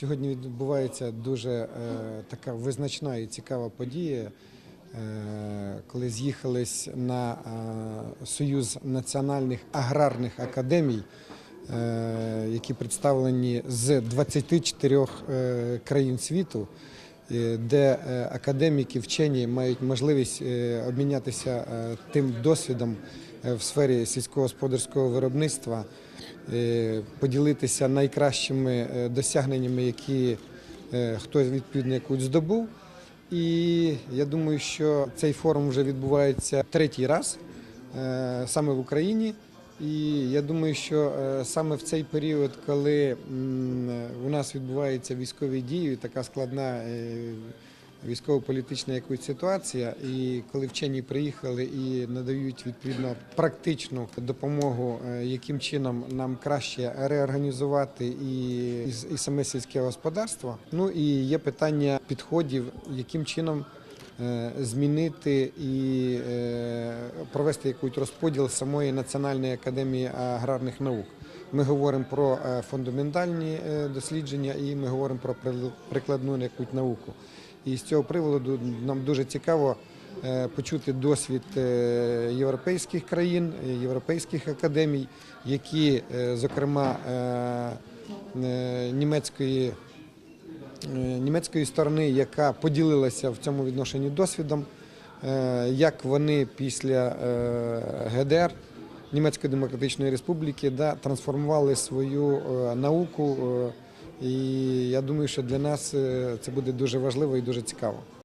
Сьогодні відбувається дуже е, така визначна і цікава подія, е, коли з'їхались на е, Союз національних аграрних академій, які представлені з 24 е, країн світу, де е, академіки, вчені мають можливість е, обмінятися е, тим досвідом е, в сфері сільськогосподарського виробництва, е, поділитися найкращими е, досягненнями, які е, хтось відповідно якусь здобув. І я думаю, що цей форум вже відбувається третій раз е, саме в Україні. І я думаю, що е, саме в цей період, коли у нас відбуваються військові дії, така складна е, військово-політична якась ситуація, і коли вчені приїхали і надають відповідно практичну допомогу, е, яким чином нам краще реорганізувати і, і, саме сільське господарство. Ну і є питання підходів, яким чином змінити і е, провести якийсь розподіл самої Національної академії аграрних наук. Ми говоримо про е, фундаментальні е, дослідження і ми говоримо про прикладну якусь науку. І з цього приводу нам дуже цікаво е, почути досвід е, європейських країн, е, європейських академій, які, е, зокрема, е, е, німецької е, німецької сторони, яка поділилася в цьому відношенні досвідом, е, як вони після е, ГДР Німецької Демократичної Республіки трансформували свою е, науку. е, І я думаю, що для нас е, це буде дуже важливо і дуже цікаво.